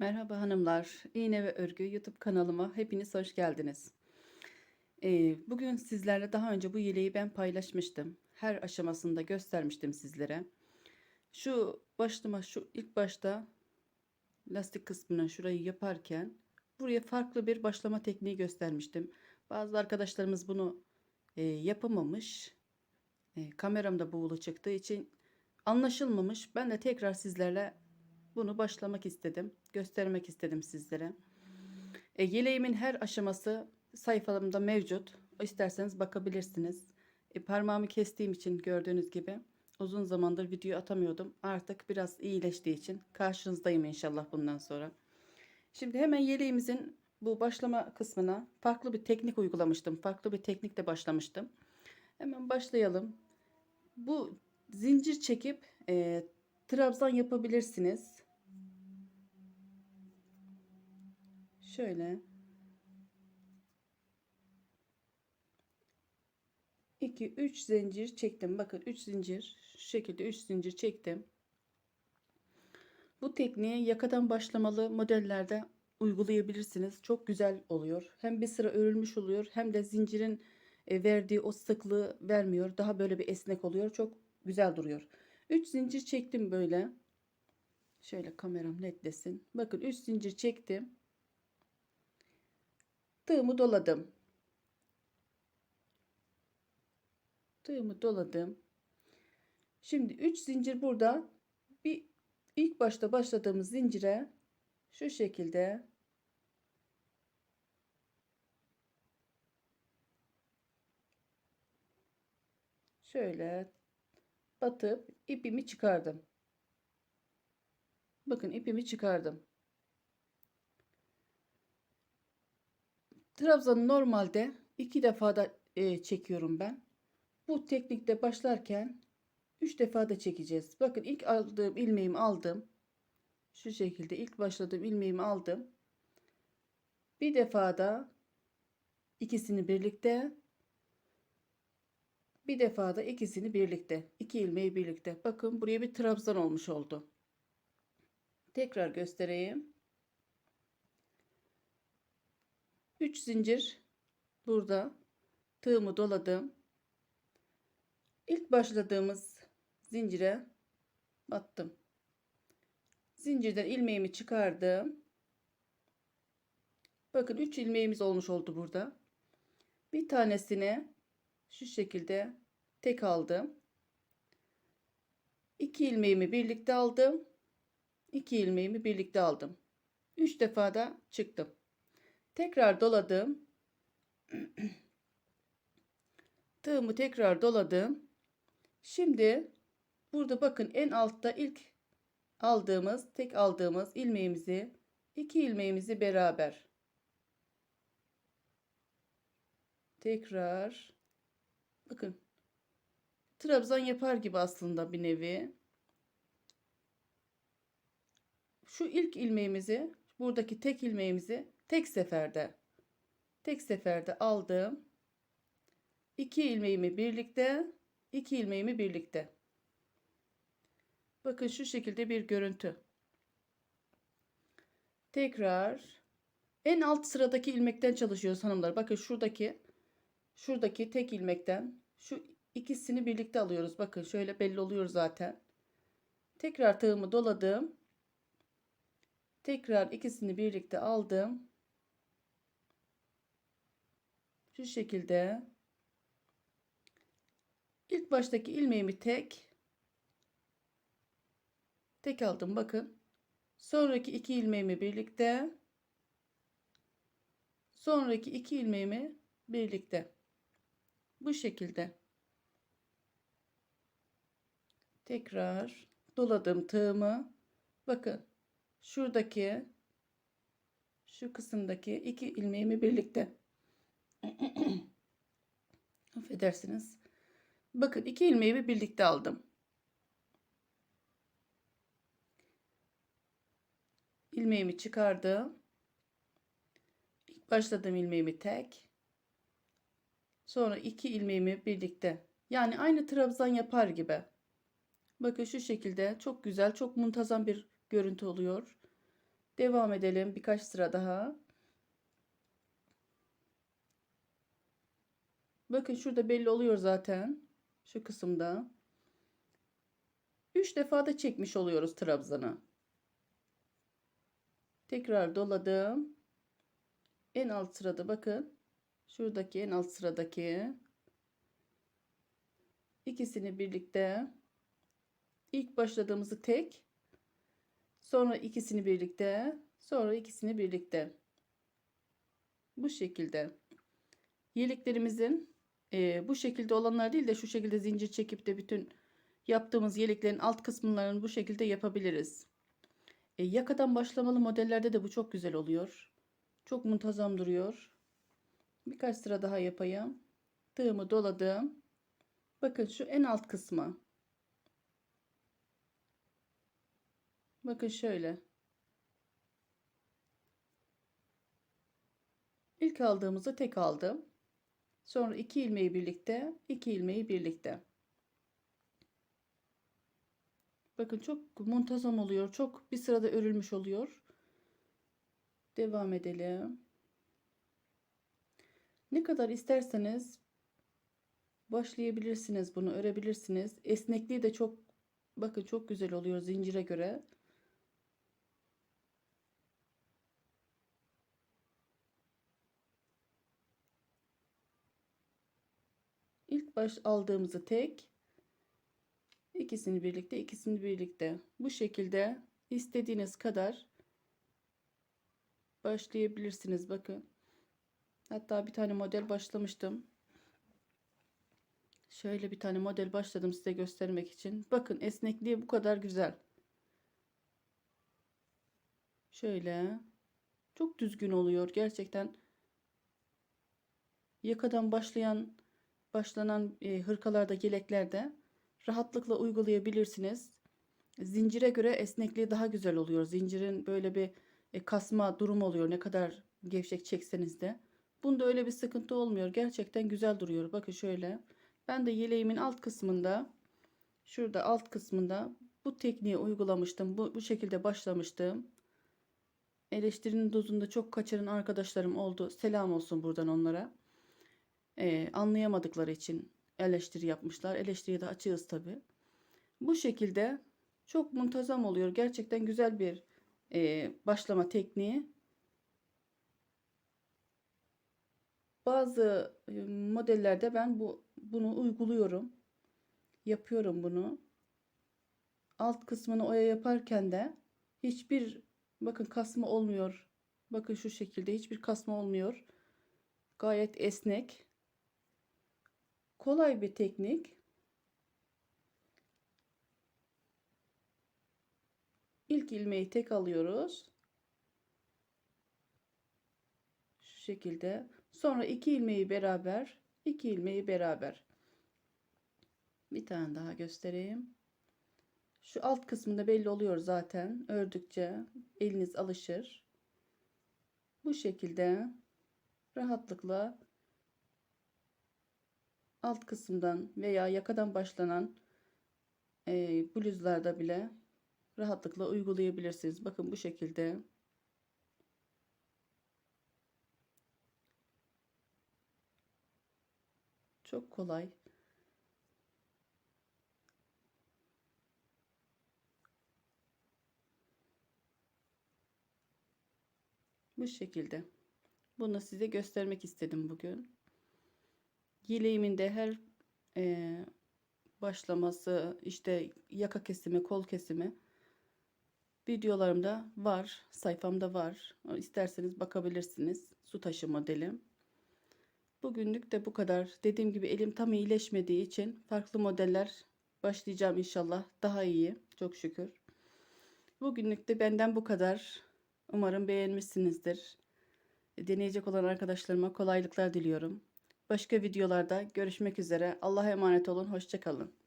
Merhaba hanımlar, İğne ve Örgü YouTube kanalıma hepiniz hoş geldiniz. Ee, bugün sizlerle daha önce bu yeleği ben paylaşmıştım. Her aşamasında göstermiştim sizlere. Şu başlama, şu ilk başta lastik kısmını şurayı yaparken buraya farklı bir başlama tekniği göstermiştim. Bazı arkadaşlarımız bunu e, yapamamış. E, kameramda buğulu çıktığı için anlaşılmamış. Ben de tekrar sizlerle bunu başlamak istedim. Göstermek istedim sizlere. E, yeleğimin her aşaması sayfalarımda mevcut. İsterseniz bakabilirsiniz. E, parmağımı kestiğim için gördüğünüz gibi uzun zamandır video atamıyordum. Artık biraz iyileştiği için karşınızdayım inşallah bundan sonra. Şimdi hemen yeleğimizin bu başlama kısmına farklı bir teknik uygulamıştım. Farklı bir teknikle başlamıştım. Hemen başlayalım. Bu zincir çekip e, trabzan yapabilirsiniz. Şöyle. 2 3 zincir çektim. Bakın 3 zincir şu şekilde 3 zincir çektim. Bu tekniği yakadan başlamalı modellerde uygulayabilirsiniz. Çok güzel oluyor. Hem bir sıra örülmüş oluyor hem de zincirin e, verdiği o sıklığı vermiyor. Daha böyle bir esnek oluyor. Çok güzel duruyor. 3 zincir çektim böyle. Şöyle kameram netlesin. Bakın 3 zincir çektim. Tığımı doladım. Tığımı doladım. Şimdi 3 zincir burada. Bir ilk başta başladığımız zincire şu şekilde şöyle batıp ipimi çıkardım. Bakın ipimi çıkardım. Trabzanı normalde iki defa da e, çekiyorum ben. Bu teknikte başlarken üç defa da çekeceğiz. Bakın ilk aldığım ilmeğimi aldım. Şu şekilde ilk başladığım ilmeğimi aldım. Bir defa da ikisini birlikte bir defa da ikisini birlikte iki ilmeği birlikte. Bakın buraya bir trabzan olmuş oldu. Tekrar göstereyim. 3 zincir. Burada tığımı doladım. İlk başladığımız zincire battım. Zincirden ilmeğimi çıkardım. Bakın 3 ilmeğimiz olmuş oldu burada. Bir tanesini şu şekilde tek aldım. 2 ilmeğimi birlikte aldım. 2 ilmeğimi birlikte aldım. 3 defa da çıktım. Tekrar doladım. Tığımı tekrar doladım. Şimdi burada bakın en altta ilk aldığımız, tek aldığımız ilmeğimizi, iki ilmeğimizi beraber tekrar bakın trabzan yapar gibi aslında bir nevi. Şu ilk ilmeğimizi, buradaki tek ilmeğimizi tek seferde tek seferde aldım. İki ilmeğimi birlikte, iki ilmeğimi birlikte. Bakın şu şekilde bir görüntü. Tekrar en alt sıradaki ilmekten çalışıyoruz hanımlar. Bakın şuradaki şuradaki tek ilmekten şu ikisini birlikte alıyoruz. Bakın şöyle belli oluyor zaten. Tekrar tığımı doladım. Tekrar ikisini birlikte aldım. Şu şekilde. İlk baştaki ilmeğimi tek tek aldım bakın. Sonraki iki ilmeğimi birlikte sonraki iki ilmeğimi birlikte bu şekilde. Tekrar doladım tığımı. Bakın şuradaki şu kısımdaki iki ilmeğimi birlikte. Affedersiniz. Bakın iki ilmeğimi birlikte aldım. İlmeğimi çıkardım. İlk başladığım ilmeğimi tek Sonra iki ilmeğimi birlikte yani aynı trabzan yapar gibi. Bakın şu şekilde çok güzel çok muntazam bir görüntü oluyor. Devam edelim birkaç sıra daha. Bakın şurada belli oluyor zaten. Şu kısımda. 3 defa da çekmiş oluyoruz trabzanı. Tekrar doladım. En alt sırada bakın. Şuradaki en alt sıradaki ikisini birlikte ilk başladığımızı tek sonra ikisini birlikte sonra ikisini birlikte bu şekilde yeleklerimizin e, bu şekilde olanlar değil de şu şekilde zincir çekip de bütün yaptığımız yeleklerin alt kısımlarını bu şekilde yapabiliriz. E, yakadan başlamalı modellerde de bu çok güzel oluyor. Çok muntazam duruyor. Birkaç sıra daha yapayım. Tığımı doladım. Bakın şu en alt kısmı. Bakın şöyle. İlk aldığımızı tek aldım. Sonra iki ilmeği birlikte, iki ilmeği birlikte. Bakın çok muntazam oluyor. Çok bir sırada örülmüş oluyor. Devam edelim. Ne kadar isterseniz başlayabilirsiniz bunu örebilirsiniz. Esnekliği de çok bakın çok güzel oluyor zincire göre. İlk baş aldığımızı tek ikisini birlikte ikisini birlikte bu şekilde istediğiniz kadar başlayabilirsiniz bakın. Hatta bir tane model başlamıştım. Şöyle bir tane model başladım size göstermek için. Bakın esnekliği bu kadar güzel. Şöyle. Çok düzgün oluyor. Gerçekten yakadan başlayan başlanan e, hırkalarda, yeleklerde rahatlıkla uygulayabilirsiniz. Zincire göre esnekliği daha güzel oluyor. Zincirin böyle bir e, kasma durum oluyor. Ne kadar gevşek çekseniz de. Bunda öyle bir sıkıntı olmuyor. Gerçekten güzel duruyor. Bakın şöyle. Ben de yeleğimin alt kısmında şurada alt kısmında bu tekniği uygulamıştım. Bu, bu şekilde başlamıştım. Eleştirinin dozunda çok kaçıran arkadaşlarım oldu. Selam olsun buradan onlara. Ee, anlayamadıkları için eleştiri yapmışlar. Eleştiriye de açığız tabi. Bu şekilde çok muntazam oluyor. Gerçekten güzel bir e, başlama tekniği. Bazı e, modellerde ben bu bunu uyguluyorum. Yapıyorum bunu. Alt kısmını oya yaparken de hiçbir bakın kasma olmuyor. Bakın şu şekilde hiçbir kasma olmuyor. Gayet esnek. Kolay bir teknik. İlk ilmeği tek alıyoruz. Şu şekilde. Sonra iki ilmeği beraber, iki ilmeği beraber. Bir tane daha göstereyim. Şu alt kısmında belli oluyor zaten. Ördükçe eliniz alışır. Bu şekilde rahatlıkla alt kısımdan veya yakadan başlanan e, bluzlarda bile rahatlıkla uygulayabilirsiniz. Bakın bu şekilde. Çok kolay. Bu şekilde. Bunu size göstermek istedim bugün. Yeleğimin de her e, başlaması, işte yaka kesimi, kol kesimi videolarımda var. Sayfamda var. İsterseniz bakabilirsiniz. Su taşı modeli. Bugünlük de bu kadar. Dediğim gibi elim tam iyileşmediği için farklı modeller başlayacağım inşallah. Daha iyi. Çok şükür. Bugünlük de benden bu kadar. Umarım beğenmişsinizdir. Deneyecek olan arkadaşlarıma kolaylıklar diliyorum. Başka videolarda görüşmek üzere. Allah'a emanet olun. Hoşçakalın.